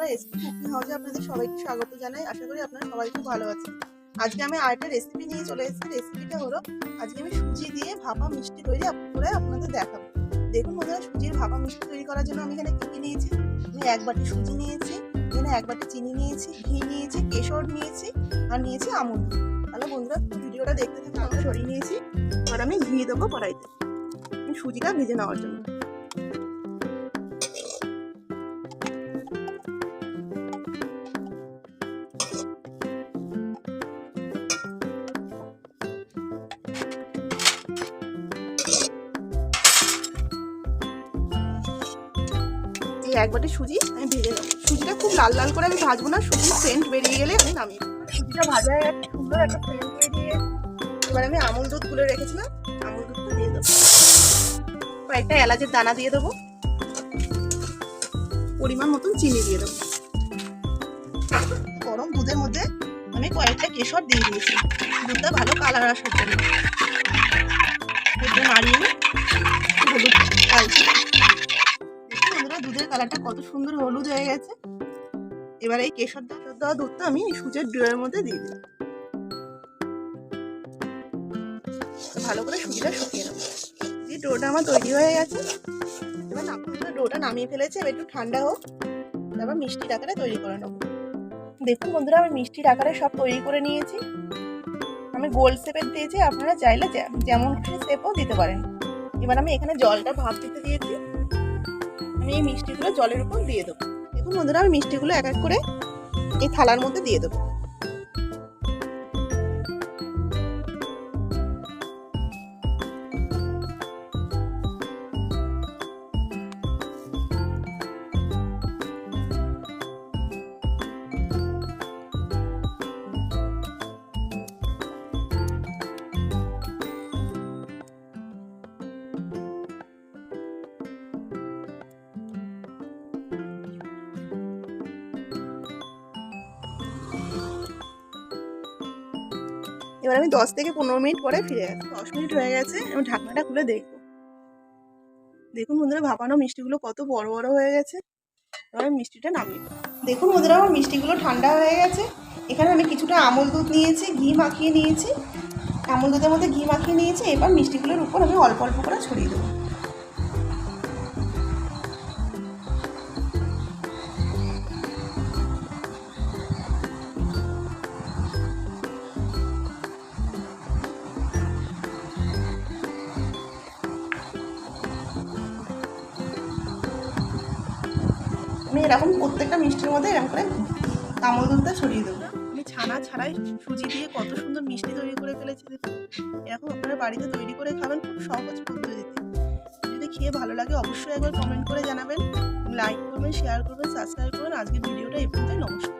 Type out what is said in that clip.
বন্ধুরা SP cooking হাউসে আপনাদের সবাইকে স্বাগত জানাই। আশা করি আপনারা সবাই খুব ভালো আছেন। আজকে আমি আরেকটা রেসিপি নিয়ে চলে এসেছি। রেসিপিটা হলো, আজকে আমি সুজি দিয়ে ভাপা মিষ্টি তৈরি করে আপনাদের দেখাবো। দেখুন বন্ধুরা, সুজির ভাপা মিষ্টি তৈরি করার জন্য আমি এখানে কি কি নিয়েছি? আমি এক বাটি সুজি নিয়েছি, এখানে এক বাটি চিনি নিয়েছি, ঘি নিয়েছি, কেশর নিয়েছি, আর নিয়েছি আমুল তাহলে বন্ধুরা, ভিডিওটা দেখতে থাকুন, আমরা সরিয়ে নিয়েছি। আর আমি ঘি দেবো কড়াইতে। সুজিটা ভেজে নেওয়ার জন্য। এই এক বাটি সুজি আমি ভেজে নেব। সুজিটা খুব লাল লাল করে আমি ভাজবো না সুজির সেন্ট বেরিয়ে গেলে আমি দেবো। সুজিটা ভাজা সুন্দর একটা সেন্ট বেরিয়ে এবার আমি আমুল দুধ গুলে রেখেছিলাম, আমুল দুধটা দিয়ে দেবো। কয়েকটা এলাচের দানা দিয়ে দেবো। পরিমাণ মতন চিনি দিয়ে দেবো। গরম দুধের মধ্যে আমি কয়েকটা কেশর দিয়ে দিয়েছি। দুধটা ভালো কালার আসার জন্য দুধটা নাড়িয়ে। হলুদ কালারটা কত সুন্দর হলুদ হয়ে গেছে। এবার এই কেশর দেওয়া দুধটা আমি সুজের ডোয়ের মধ্যে দিয়ে দিলাম। ভালো করে সুজিটা শুকিয়ে নেব। যে ডোটা আমার তৈরি হয়ে গেছে। এবার আপনারা ডোটা নামিয়ে ফেলেছে, এবার একটু ঠান্ডা হোক। তারপর মিষ্টির আকারে তৈরি করে নেব। দেখুন বন্ধুরা, আমি মিষ্টির আকারে সব তৈরি করে নিয়েছি। আমি গোল শেপের দিয়েছি, আপনারা চাইলে যেমন খুশি শেপও দিতে পারেন। এবার আমি এখানে জলটা ভাপ দিতে দিয়েছি। আমি এই মিষ্টিগুলো জলের উপর দিয়ে দেবো। দেখুন বন্ধুরা, আমি মিষ্টিগুলো এক এক করে এই থালার মধ্যে দিয়ে দেবো। এবার আমি দশ থেকে পনেরো মিনিট পরে ফিরে আসব। দশ মিনিট হয়ে গেছে, আমি ঢাকনাটা খুলে দেখব। দেখুন বন্ধুরা ভাপানো মিষ্টিগুলো কত বড় বড় হয়ে গেছে। এবার আমি মিষ্টিটা নামিয়ে দেখুন বন্ধুরা, আমার মিষ্টিগুলো ঠান্ডা হয়ে গেছে। এখানে আমি কিছুটা আমল দুধ নিয়েছি, ঘি মাখিয়ে নিয়েছি। আমল দুধের মধ্যে ঘি মাখিয়ে নিয়েছি। এবার মিষ্টিগুলোর উপর আমি অল্প অল্প করে ছড়িয়ে দেবো। আমি এরকম প্রত্যেকটা মিষ্টির মধ্যে এরকম করে আমল দুধটা ছড়িয়ে দেবো। আমি ছানা ছাড়াই সুজি দিয়ে কত সুন্দর মিষ্টি তৈরি করে ফেলেছি এরকম আপনারা বাড়িতে তৈরি করে খাবেন, খুব সহজ পদ্ধতিতে। যদি খেয়ে ভালো লাগে অবশ্যই একবার কমেন্ট করে জানাবেন। লাইক করবেন শেয়ার করবেন সাবস্ক্রাইব করবেন। আজকের ভিডিওটা এই পর্যন্ত নমস্কার।